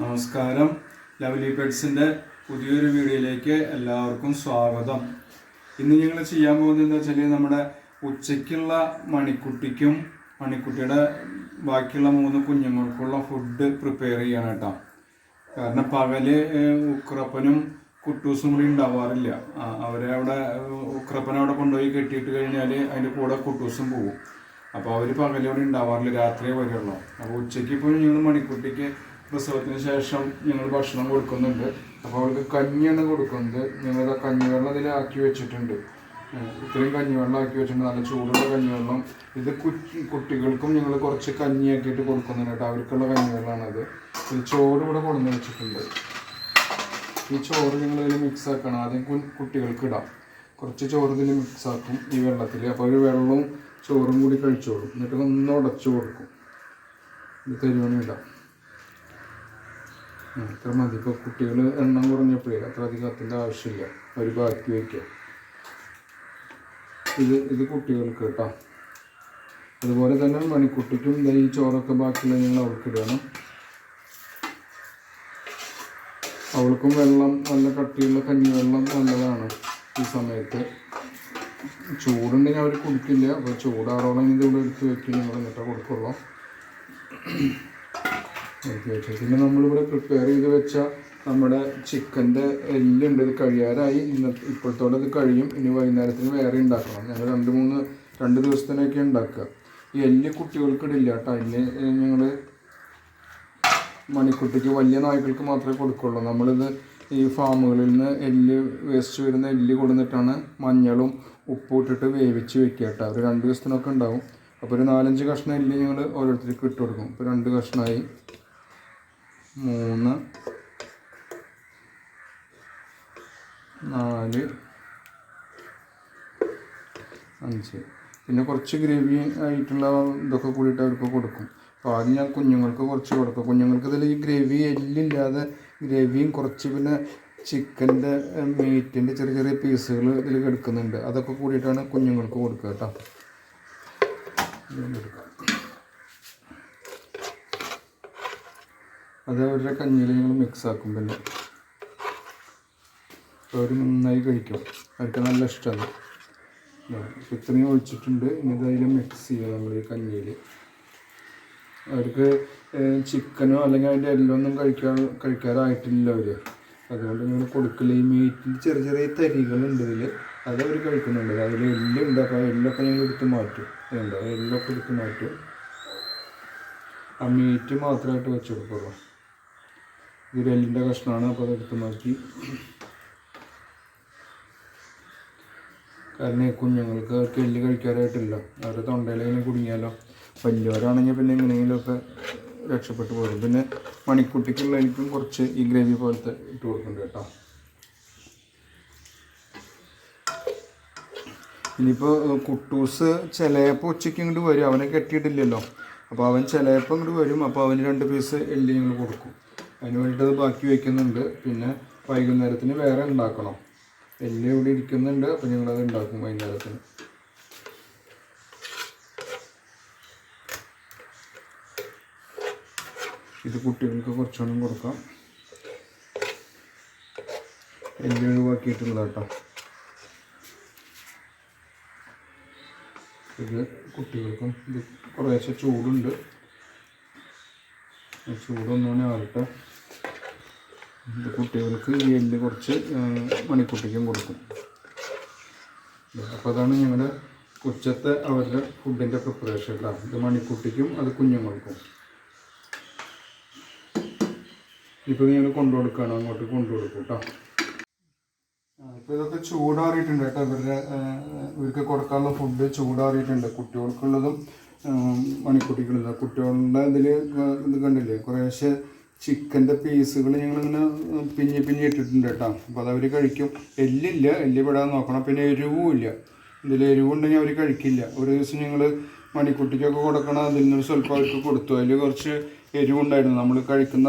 നമസ്കാരം. ലവ്ലി പെറ്റ്സിന്റെ പുതിയൊരു വീഡിയോയിലേക്ക് എല്ലാവർക്കും സ്വാഗതം. ഇന്ന് ഞങ്ങൾ ചെയ്യാൻ പോകുന്നത് എന്താ വെച്ചാൽ നമ്മുടെ ഉച്ചയ്ക്കുള്ള മണിക്കുട്ടിക്കും മണിക്കുട്ടിയുടെ ബാക്കിയുള്ള മൂന്ന് കുഞ്ഞുങ്ങൾക്കുള്ള ഫുഡ് പ്രിപ്പയർ ചെയ്യണം കേട്ടോ കാരണം പകൽ ഉക്രപ്പനും കുട്ടൂസും കൂടി ഉണ്ടാവാറില്ല. അവരെ അവിടെ ഉക്രപ്പനെ അവിടെ കൊണ്ടുപോയി കെട്ടിയിട്ട് കഴിഞ്ഞാൽ അതിന്റെ കൂടെ കുട്ടൂസും പോകും അപ്പോൾ അവർ പകലോടെ ഉണ്ടാവാറില്ല രാത്രിയേ വരുള്ളൂ. അപ്പോൾ ഉച്ചയ്ക്ക് ഇപ്പോൾ ഞങ്ങൾ മണിക്കുട്ടിക്ക് പ്രസവത്തിന് ശേഷം ഞങ്ങൾ ഭക്ഷണം കൊടുക്കുന്നുണ്ട്. അപ്പോൾ അവൾക്ക് കഞ്ഞിയാണ് കൊടുക്കുന്നത്. ഞങ്ങൾ ആ കഞ്ഞിവെള്ളം അതിൽ ആക്കി വെച്ചിട്ടുണ്ട്. ഇത്രയും കഞ്ഞിവെള്ളം ആക്കി വെച്ചിട്ടുണ്ട്. നല്ല ചൂടുള്ള കഞ്ഞിവെള്ളം. ഇത് കുട്ടികൾക്കും ഞങ്ങൾ കുറച്ച് കഞ്ഞിയാക്കിയിട്ട് കൊടുക്കുന്നുണ്ട് കേട്ടോ. അവർക്കുള്ള കഞ്ഞിവെള്ളമാണത് ഇത് ചോറ് ഇവിടെ കൊണ്ടുവന്ന് വെച്ചിട്ടുണ്ട്. ഈ ചോറ് ഞങ്ങൾ ഇതിൽ മിക്സ് ആക്കണം. ആദ്യം കുട്ടികൾക്ക് ഇടാം. കുറച്ച് ചോറ് ഇതിൽ മിക്സ് ആക്കും ഈ വെള്ളത്തിൽ. അപ്പോൾ ഒരു വെള്ളവും ചോറും കൂടി കഴിച്ചോളും. എന്നിട്ട് ഒന്ന് ഉടച്ചു കൊടുക്കും. ഇത് തരുവാനും ഇടാം. ഉം, ഇത്ര മതി. ഇപ്പോൾ കുട്ടികൾ എണ്ണം കുറഞ്ഞപ്പോഴേ അത്ര അധികം അധികത്തിന്റെ ആവശ്യമില്ല. അവർ ബാക്കി വയ്ക്കുക. ഇത് ഇത് കുട്ടികൾക്ക് കേട്ടോ അതുപോലെ തന്നെ മണിക്കുട്ടിക്കും ഈ ചോറൊക്കെ ബാക്കിയുള്ള നിങ്ങൾ അവൾക്ക് ഇടണം. അവൾക്കും വെള്ളം നല്ല കട്ടിയുള്ള കഞ്ഞിവെള്ളം നല്ലതാണ് ഈ സമയത്ത്. ചൂടുണ്ടെങ്കിൽ അവർ കുടിക്കില്ല. അപ്പോൾ ചൂടാറോളം ഇതിവിടെ എടുത്ത് വെക്കും നിങ്ങൾ എന്നിട്ടേ കൊടുക്കുള്ളൂ. ഓക്കെ പിന്നെ നമ്മളിവിടെ പ്രിപ്പയർ ചെയ്ത് വെച്ച നമ്മുടെ ചിക്കന്റെ എല്ലുണ്ട്. ഇത് കഴിയാറായി. ഇന്നത്തെ ഇപ്പോഴത്തോടെ ഇത് കഴിയും. ഇനി വൈകുന്നേരത്തിന് വേറെ ഉണ്ടാക്കണം. ഞങ്ങൾ രണ്ട് മൂന്ന് രണ്ട് ദിവസത്തിനൊക്കെ ഉണ്ടാക്കുക. ഈ എല്ല് കുട്ടികൾക്കിടില്ല കേട്ടോ. എല്ല് ഞങ്ങൾ മണിക്കുട്ടിക്ക് വലിയ നായ്ക്കൾക്ക് മാത്രമേ കൊടുക്കുള്ളൂ. നമ്മളിത് ഈ ഫാമുകളിൽ നിന്ന് എല്ല് വേസ്റ്റ് വരുന്ന എല്ല് കൊടുത്തിട്ടാണ് മഞ്ഞളും ഉപ്പും ഇട്ടിട്ട് വേവിച്ച് വെക്കുക കേട്ടോ. ഒരു രണ്ട് ദിവസത്തിനൊക്കെ ഉണ്ടാവും. അപ്പോൾ ഒരു നാലഞ്ച് കഷ്ണം എല്ല് ഞങ്ങൾ ഓരോരുത്തർക്ക് ഇട്ട് കൊടുക്കും. ഇപ്പോൾ രണ്ട് കഷ്ണമായി മൂന്ന് നാല് അഞ്ച്. പിന്നെ കുറച്ച് ഗ്രേവി ആയിട്ടുള്ള ഇതൊക്കെ കൂടിയിട്ട് അവർക്ക് കൊടുക്കും. അപ്പോൾ ആദ്യം ഞാൻ കുഞ്ഞുങ്ങൾക്ക് കുറച്ച് കൊടുക്കും. കുഞ്ഞുങ്ങൾക്ക് ഇതിൽ ഈ ഗ്രേവി എല്ലില്ലാതെ ഗ്രേവിയും കുറച്ച് പിന്നെ ചിക്കന്റെ മീറ്റിന്റെ ചെറിയ ചെറിയ പീസുകൾ ഇതിൽ എടുക്കുന്നുണ്ട്. അതൊക്കെ കൂടിയിട്ടാണ് കുഞ്ഞുങ്ങൾക്ക് കൊടുക്കുക കേട്ടോ. ഇതുകൊണ്ട് അത് അവരുടെ കഞ്ഞിയിൽ ഞങ്ങൾ മിക്സ് ആക്കും പിന്നെ. അവർ നന്നായി കഴിക്കും. അവർക്ക് നല്ല ഇഷ്ടമാണ്. ഇത്രയും ഒഴിച്ചിട്ടുണ്ട്. ഇനി ഇതായാലും മിക്സ് ചെയ്യുക നമ്മൾ ഈ കഞ്ഞിയിൽ അവർക്ക് ചിക്കനോ അല്ലെങ്കിൽ അതിന്റെ എല്ലൊന്നും കഴിക്കാൻ കഴിക്കാറായിട്ടില്ല അവർ അതുകൊണ്ട് നിങ്ങൾ കൊടുക്കില്ല ഈ മീറ്റിൽ ചെറിയ ചെറിയ തരികളുണ്ട് ഇതിൽ അത് അവർ കഴിക്കുന്നുണ്ട്. അതിൽ എല്ലുണ്ട് അപ്പോൾ എല്ലൊക്കെ ഞങ്ങൾ എടുത്ത് മാറ്റും. അതുകൊണ്ട് എല്ലൊക്കെ എടുത്ത് മാറ്റും. ആ മീറ്റ് മാത്രമായിട്ട് വെച്ച് കൊടുക്കുള്ളൂ ഇത് എല്ലിന്റെ കഷ്ണമാണ് അപ്പോൾ അതെടുത്ത് മാറ്റി കാരണം കുഞ്ഞുങ്ങൾക്ക് അവർക്ക് എല്ല് കഴിക്കാറായിട്ടില്ല അവരുടെ തൊണ്ടയിലെങ്കിലും കുടുങ്ങിയാലോ? വലിയവരാണെങ്കിൽ പിന്നെ എങ്ങനെയെങ്കിലുമൊക്കെ രക്ഷപ്പെട്ടു പോകും. പിന്നെ മണിക്കുട്ടിക്കുള്ളതിനും കുറച്ച് ഈ ഗ്രേവി പോലത്തെ ഇട്ട് കൊടുക്കുന്നുണ്ട് കേട്ടോ. ഇനിയിപ്പോൾ കുട്ടൂസ് ചിലപ്പോൾ ഉച്ചയ്ക്ക് ഇങ്ങോട്ട് വരും. അവനെ കെട്ടിയിട്ടില്ലല്ലോ. അപ്പോൾ അവൻ ചിലപ്പോൾ ഇങ്ങോട്ട് വരും. അപ്പോൾ അവന് രണ്ട് പീസ് എല്ല് ഞങ്ങൾ കൊടുക്കും. അതിന് വേണ്ടിയിട്ട് അത് ബാക്കി വയ്ക്കുന്നുണ്ട് പിന്നെ വൈകുന്നേരത്തിന് വേറെ ഉണ്ടാക്കണം. എല്ല് ഇവിടെ ഇരിക്കുന്നുണ്ട്. അപ്പം ഞങ്ങളത് ഉണ്ടാക്കും വൈകുന്നേരത്തിന്. ഇത് കുട്ടികൾക്ക് കുറച്ചുകൂടി കൊടുക്കാം. എല്ല് ഒഴിവാക്കിയിട്ടുള്ള കേട്ടോ. ഇത് കുട്ടികൾക്കും ഇത് കുറേശ്ശെ ചൂടുണ്ട്. ചൂടൊന്നും ആവട്ടെ. കുട്ടികൾക്ക് ഈ എല്ല് കുറച്ച് മണിക്കുട്ടിക്കും കൊടുക്കും. അപ്പോൾ അതാണ് ഞങ്ങളുടെ ഉച്ചത്തെ അവരുടെ ഫുഡിന്റെ പ്രിപ്പറേഷൻ കേട്ടോ ഇത് മണിക്കുട്ടിക്കും അത് കുഞ്ഞുങ്ങൾക്കും ഇപ്പോൾ ഞങ്ങൾ കൊണ്ടുകൊടുക്കുകയാണ് അങ്ങോട്ട് കൊണ്ടുകൊടുക്കും കേട്ടോ ഇപ്പോൾ ഇതൊക്കെ ചൂടാറിയിട്ടുണ്ട് കേട്ടോ ഇവരുടെ ഇവർക്ക് കൊടുക്കാനുള്ള ഫുഡ് ചൂടാറിയിട്ടുണ്ട്. കുട്ടികൾക്കുള്ളതും മണിക്കുട്ടിക്കുള്ളതും. കുട്ടികളുടെ ഇതിൽ ഇത് കണ്ടില്ലേ? കുറേശ്ശെ ചിക്കന്റെ പീസുകൾ ഞങ്ങളിങ്ങനെ പിഞ്ഞി പിഞ്ഞി ഇട്ടിട്ടുണ്ട് കേട്ടോ. അപ്പോൾ അതവർ കഴിക്കും. എല്ലില്ല എല്ല് പെടാൻ നോക്കണം. പിന്നെ എരിവും ഇല്ല ഇതിൽ എരിവുണ്ടെങ്കിൽ അവർ കഴിക്കില്ല. ഒരു ദിവസം ഞങ്ങൾ മണിക്കുട്ടിക്കൊക്കെ കൊടുക്കണം അതിൽ നിന്ന് സ്വല്പം അവർക്ക് കൊടുത്തു. അതിൽ കുറച്ച് എരിവുണ്ടായിരുന്നു. നമ്മൾ കഴിക്കുന്ന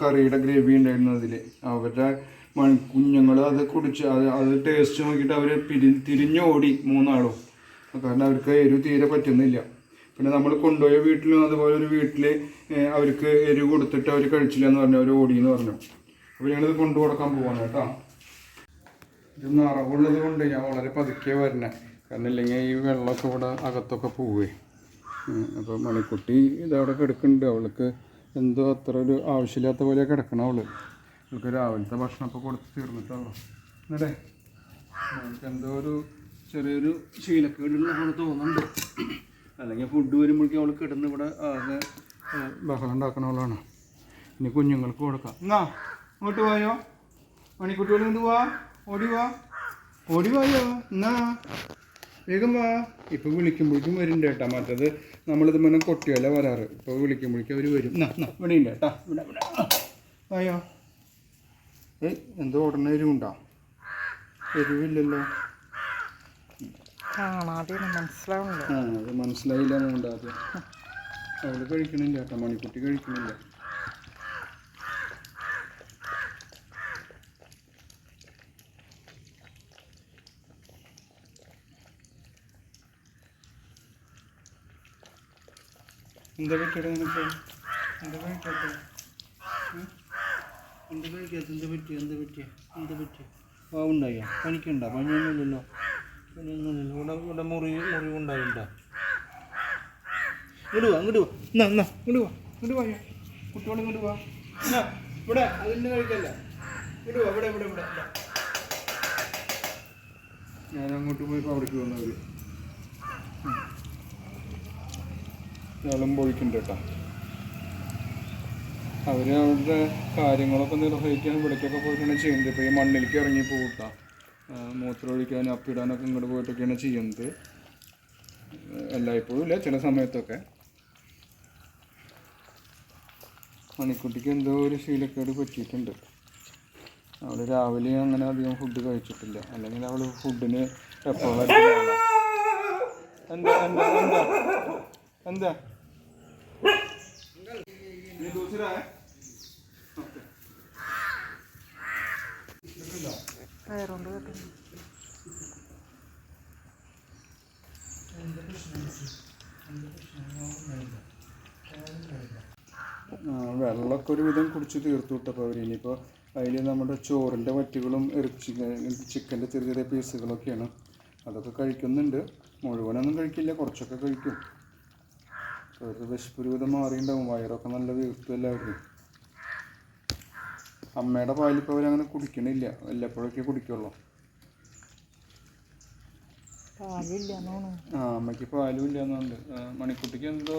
കറിയുടെ ഗ്രേവി ഉണ്ടായിരുന്നു അതിൽ. അവരുടെ മണി കുഞ്ഞുങ്ങൾ അത് കുടിച്ച് അത് അത് ടേസ്റ്റ് നോക്കിയിട്ട് അവർ പിരി തിരിഞ്ഞോടി മൂന്നാളും. കാരണം അവർക്ക് എരിവ് തീരെ പറ്റുന്നില്ല. പിന്നെ നമ്മൾ കൊണ്ടുപോയ വീട്ടിലും അതുപോലെ ഒരു വീട്ടിൽ അവർക്ക് എരിവ് കൊടുത്തിട്ട് അവർ കഴിച്ചില്ല എന്ന് പറഞ്ഞു അവർ ഓടിയെന്ന് പറഞ്ഞു. അപ്പോൾ ഞാനിത് കൊണ്ടു കൊടുക്കാൻ പോവാണ് കേട്ടോ. ഇത് നിറവുള്ളത് കൊണ്ട് ഞാൻ വളരെ പതുക്കെ വരണേ. കാരണം ഇല്ലെങ്കിൽ ഈ വെള്ളമൊക്കെ ഇവിടെ അകത്തൊക്കെ പോവേ. അപ്പോൾ മണിക്കുട്ടി ഇതവിടെ കിടക്കുന്നുണ്ട്. അവൾക്ക് എന്തോ അത്ര ഒരു ആവശ്യമില്ലാത്ത പോലെ കിടക്കണം അവൾ. അവൾക്ക് രാവിലത്തെ ഭക്ഷണം ഇപ്പോൾ കൊടുത്ത് തീർന്നിട്ടുള്ളൂ. എന്നടേ അവൾക്ക് എന്തോ ഒരു ചെറിയൊരു ശീലക്കേടുള്ള പോലെ തോന്നുന്നുണ്ട്. അല്ലെങ്കിൽ ഫുഡ് വരുമ്പോഴേക്കും അവൾ കിടന്ന് ഇവിടെ ആകെ ബഹളം ഉണ്ടാക്കണവളാണ് ഇനി കുഞ്ഞുങ്ങൾക്ക് കൊടുക്കാം. എന്നാ ഇങ്ങോട്ട് പോയോ മണിക്കുട്ടികൾ ഇങ്ങോട്ട് വാ. ഓടി വാ. ഓടി വായോ? എന്നാ വേഗം വാ. ഇപ്പൊ വിളിക്കുമ്പോഴേക്കും വരുന്നുണ്ട് കേട്ടാ. മറ്റത് നമ്മളിത് മുന്നേ കൊട്ടിയല്ല വരാറ്. ഇപ്പൊ വിളിക്കുമ്പോഴേക്കും അവർ വരും. എന്നാ എന്നാ ഇവിടെ ഉണ്ട് കേട്ടാ. ഇവിടെ ഇവിടെ. വായോ? ഏയ് എന്തോ ഉടനെ എരിവുണ്ടോ? എരിവില്ലല്ലോ. ആ അത് മനസ്സിലായില്ല എന്നുണ്ട് അവൾ കഴിക്കണില്ല കേട്ടോ മണിക്കുട്ടി കഴിക്കണില്ല. എന്താ പറ്റിയത് നിനക്ക്? എന്താ കഴിക്കാത്ത എന്താ കഴിക്കാത്ത എന്താ പറ്റിയ? എന്താ പറ്റിയ? എന്താ പറ്റിയ? പാവുണ്ടായോ? പനിക്കുണ്ടോ? പനിയൊന്നുമില്ലല്ലോ. പനിയൊന്നുമില്ലല്ലോ. ഇവിടെ ഇവിടെ മുറി മുറിവുണ്ടായില്ല ഇങ്ങോട്ട് വാ ഇങ്ങോട്ട് വാ. എന്നാ എന്നാ ഇങ്ങോട്ട് വാ ഇങ്ങോട്ട് വാ കുട്ടിയോട് ഇങ്ങോട്ട് വാ. എന്നാ ഇവിടെ അതിന്റെ കഴിക്കല്ല? ഇങ്ങോട്ട് വാ ഇവിടെ ഇവിടെ ഇവിടെ. ഞാൻ അങ്ങോട്ട് പോയി അവിടേക്ക് വന്നവർ വെള്ളം പൊഴിക്കുന്നുണ്ട് കേട്ടോ. അവർ അവരുടെ കാര്യങ്ങളൊക്കെ നിർവഹിക്കാൻ ഇവിടേക്കൊക്കെ പോയിട്ടാണ് ചെയ്യുന്നത്. ഇപ്പോൾ ഈ മണ്ണിലേക്ക് ഇറങ്ങി പോകട്ടാ മൂത്രമൊഴിക്കാനും അപ്പിടാനൊക്കെ ഇങ്ങോട്ട് പോയിട്ടൊക്കെയാണ് ചെയ്യുന്നത്. എല്ലായ്പ്പോഴും ഇല്ല ചില സമയത്തൊക്കെ. മണിക്കുട്ടിക്ക് എന്തോ ഒരു ശീലക്കേട് പറ്റിയിട്ടുണ്ട്. അവൾ രാവിലെ അങ്ങനെ അധികം ഫുഡ് കഴിച്ചിട്ടില്ല. അല്ലെങ്കിൽ അവൾ ഫുഡിന് എപ്പോഴും എന്താ എന്താ എന്താ? എന്താ? കേട്ടോ വെള്ളമൊക്കെ ഒരു വിധം കുടിച്ച് തീർത്തു വിട്ടപ്പോൾ അവർ ഇനിയിപ്പോൾ അതിൽ നമ്മുടെ ചോറിന്റെ വറ്റുകളും ഇറച്ചി ചിക്കന്റെ ചെറിയ ചെറിയ പീസുകളൊക്കെയാണ്. അതൊക്കെ കഴിക്കുന്നുണ്ട്. മുഴുവനൊന്നും കഴിക്കില്ല കുറച്ചൊക്കെ കഴിക്കും. അവർക്ക് വിശപ്പ് ഒരു വിധം മാറിയിട്ടുണ്ടാവും വയറൊക്കെ നല്ല വീർത്തു എല്ലാവരും അമ്മയുടെ പാലിപ്പോൾ അവരങ്ങനെ കുടിക്കണില്ല. വല്ലപ്പോഴൊക്കെ കുടിക്കുള്ളൂ. ആ അമ്മയ്ക്ക് പാലും ഇല്ല എന്നുണ്ട് മണിക്കുട്ടിക്ക് എന്തോ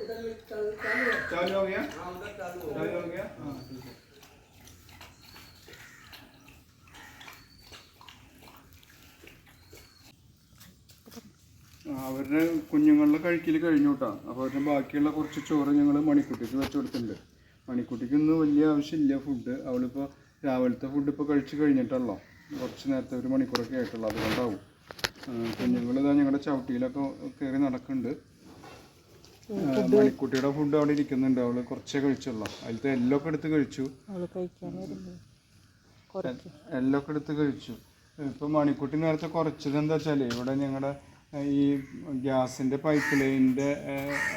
चालू चालू है चालू हो गया हाँ उधर चालू हो चालू हो गया हाँ ठीक है ആ, അവരുടെ കുഞ്ഞുങ്ങളുടെ കഴിക്കൽ കഴിഞ്ഞു കേട്ടോ അപ്പോൾ അവരുടെ ബാക്കിയുള്ള കുറച്ച് ചോറ് ഞങ്ങൾ മണിക്കുട്ടിക്ക് വെച്ച് കൊടുത്തിട്ടുണ്ട് മണിക്കുട്ടിക്ക് ഇന്ന് വലിയ ആവശ്യമില്ല ഫുഡ് അവളിപ്പോൾ രാവിലത്തെ ഫുഡ് ഇപ്പോൾ കഴിച്ച് കഴിഞ്ഞിട്ടുള്ളൂ കുറച്ച് നേരത്തെ ഒരു മണിക്കൂറൊക്കെ ആയിട്ടുള്ളൂ അതുകൊണ്ടാവും കുഞ്ഞുങ്ങളിതാ ഞങ്ങളുടെ ചവിട്ടിയിലൊക്കെ കയറി നടക്കുന്നുണ്ട് ആ, മണിക്കുട്ടിയുടെ ഫുഡ് അവിടെ ഇരിക്കുന്നുണ്ട്. അവൾ കുറച്ചേ കഴിച്ചുള്ളൂ. അതിലത്തെ എല്ലൊക്കെ എടുത്ത് കഴിച്ചു. എല്ലൊക്കെ എടുത്ത് കഴിച്ചു. ഇപ്പൊ മണിക്കുട്ടി നേരത്തെ കുറച്ചത് എന്താ വെച്ചാൽ ഇവിടെ ഞങ്ങളുടെ ഈ ഗ്യാസിന്റെ പൈപ്പ് ലൈനിന്റെ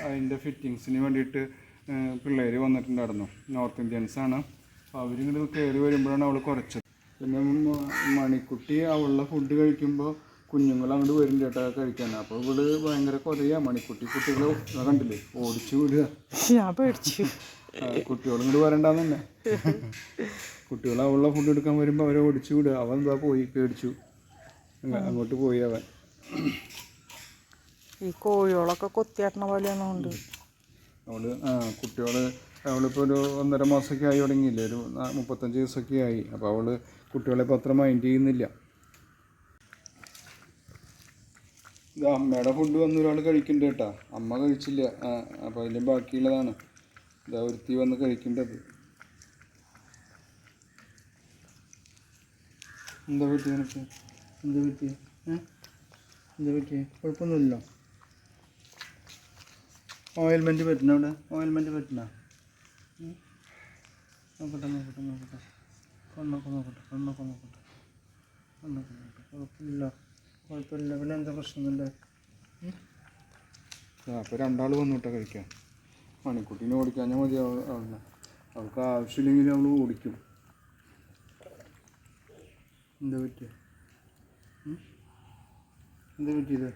അതിന്റെ ഫിറ്റിങ്സിന് വേണ്ടിയിട്ട് പിള്ളേർ വന്നിട്ടുണ്ടായിരുന്നു. നോർത്ത് ഇന്ത്യൻസ് ആണ്. അപ്പോൾ അവരിങ്ങോട്ട് കയറി വരുമ്പോഴാണ് അവൾ കുറച്ചത്. പിന്നെ മണിക്കുട്ടി അവളുടെ ഫുഡ് കഴിക്കുമ്പോൾ കുഞ്ഞുങ്ങൾ അങ്ങോട്ട് വരും ചേട്ടാ കഴിക്കാൻ. അപ്പോൾ ഇവിടെ ഭയങ്കര കുറയാ മണിക്കുട്ടി കുട്ടികളെ കണ്ടില്ലേ? ഓടിച്ചു വിടുക. ഞാൻ പേടിച്ചു. കുട്ടികളും ഇങ്ങോട്ട് വരണ്ടെന്ന് തന്നെ. കുട്ടികൾ അവളുടെ ഫുഡ് എടുക്കാൻ വരുമ്പോൾ അവരെ ഓടിച്ചു വിടുക. അവൻ എന്താ പോയി പേടിച്ചു. അങ്ങോട്ട് പോയി അവൻ. ഈ കോഴികളൊക്കെ കൊത്തിയാട്ടണ പോലെയാണ് ഉണ്ട്. അവൾ ആ കുട്ടികൾ അവളിപ്പോൾ ഒരു ഒന്നര മാസമൊക്കെ ആയി തുടങ്ങിയില്ലേ? ഒരു മുപ്പത്തഞ്ച് ദിവസമൊക്കെ ആയി. അപ്പോൾ അവൾ കുട്ടികളെ പത്രം മൈൻഡ് ചെയ്യുന്നില്ല. ഇത് അമ്മയുടെ ഫുഡ് വന്ന് ഒരാൾ കഴിക്കണ്ട കേട്ടാ. അമ്മ കഴിച്ചില്ല. അപ്പൊ അതിൽ ബാക്കിയുള്ളതാണ്. ഇതാ ഒരുത്തി വന്ന് കഴിക്കേണ്ടത്. എന്താ പറ്റി നിനക്ക്? എന്താ പറ്റി ഏ? എന്താ പറ്റി കുഴപ്പമൊന്നുമില്ലല്ലോ. ഓയിൽമെന്റ് പറ്റണ അവിടെ? ഓയിൽമെന്റ് പറ്റണ? ഉം? നോക്കട്ടെ നോക്കട്ടെ നോക്കട്ടെ. നോക്കട്ടെ നോക്കട്ടെ. കണ്ണൊക്കെ നോക്കട്ടെ. കുഴപ്പമില്ല. കുഴപ്പമില്ല. പിന്നെ എന്താ പ്രശ്നമൊന്നുമില്ല. അപ്പോൾ രണ്ടാൾ വന്നിട്ടാണ് കഴിക്കാം മണിക്കുട്ടീനെ ഓടിക്കാൻ മതി അവളെ അവൾക്ക് ആവശ്യമില്ലെങ്കിൽ അവൾ ഓടിക്കും. എന്താ പറ്റിയ? എന്താ പറ്റിയത്?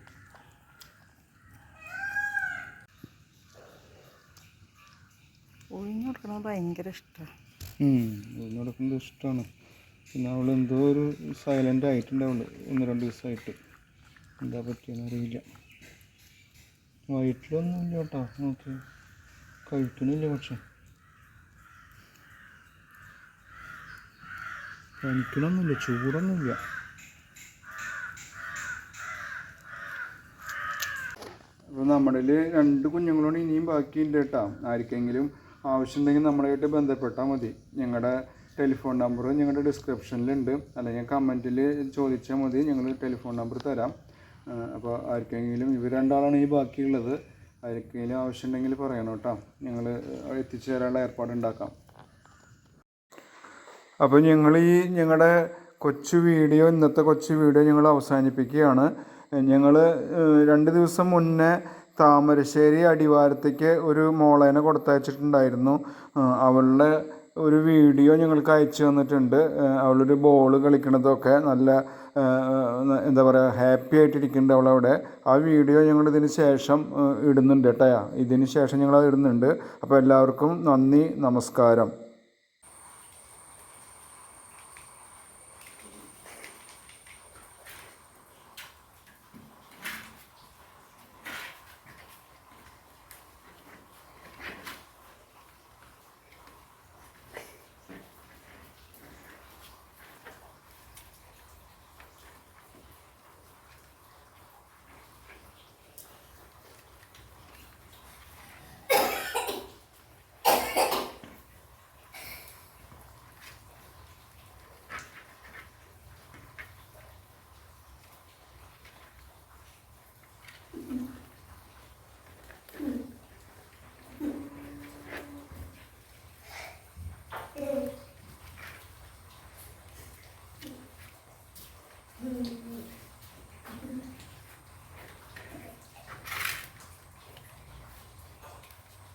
ഒഴിഞ്ഞു കൊടുക്കണത് ഭയങ്കര ഇഷ്ടമാണ് ഒഴിഞ്ഞു കൊടുക്കുന്നത് ഇഷ്ടമാണ് പിന്നെ അവൾ എന്തോ ഒരു സൈലന്റ് ആയിട്ടുണ്ടാവുള്ളൂ ഒന്ന് രണ്ട് ദിവസമായിട്ട്. എന്താ പറ്റിയെന്ന് അറിയില്ല. വയറ്റിലൊന്നുമില്ല കേട്ടോ. നോക്കി കഴിക്കണില്ല പക്ഷെ. പനിക്കണമൊന്നുമില്ല ചൂടൊന്നുമില്ല. അപ്പോൾ നമ്മുടെ രണ്ട് കുഞ്ഞുങ്ങളോട് ഇനിയും ബാക്കിയുണ്ട് കേട്ടോ. ആർക്കെങ്കിലും ആവശ്യമുണ്ടെങ്കിൽ നമ്മളായിട്ട് ബന്ധപ്പെട്ടാൽ മതി. ഞങ്ങളുടെ ടെലിഫോൺ നമ്പർ ഞങ്ങളുടെ ഡിസ്ക്രിപ്ഷനിലുണ്ട്. അല്ലെങ്കിൽ കമന്റിൽ ചോദിച്ചാൽ മതി ഞങ്ങൾ ടെലിഫോൺ നമ്പർ തരാം. അപ്പോൾ ആർക്കെങ്കിലും ഇവർ രണ്ടാളാണ് ഈ ബാക്കിയുള്ളത് ആർക്കെങ്കിലും ആവശ്യമുണ്ടെങ്കിൽ പറയണം കേട്ടോ. ഞങ്ങൾ എത്തിച്ചു തരാനുള്ള ഏർപ്പാട് ഉണ്ടാക്കാം. അപ്പോൾ ഞങ്ങൾ ഈ ഞങ്ങളുടെ കൊച്ചു വീഡിയോ ഇന്നത്തെ കൊച്ചു വീഡിയോ ഞങ്ങൾ അവസാനിപ്പിക്കുകയാണ്. ഞങ്ങൾ രണ്ട് ദിവസം മുന്നേ താമരശ്ശേരി അടിവാരത്തേക്ക് ഒരു മോളേനെ കൊടുത്തയച്ചിട്ടുണ്ടായിരുന്നു. അവളുടെ ഒരു വീഡിയോ ഞങ്ങൾക്ക് അയച്ചു തന്നിട്ടുണ്ട്. അവളൊരു ബോൾ കളിക്കുന്നതൊക്കെ നല്ല എന്താ പറയുക ഹാപ്പി ആയിട്ടിരിക്കുന്നുണ്ട് അവളവിടെ. ആ വീഡിയോ ഞങ്ങൾ ഇതിന് ശേഷം ഇടുന്നുണ്ട് കേട്ടോ. ഇതിന് ശേഷം ഞങ്ങൾ ഇടുന്നുണ്ട്. അപ്പോൾ എല്ലാവർക്കും നന്ദി നമസ്കാരം.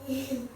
Mm-hmm.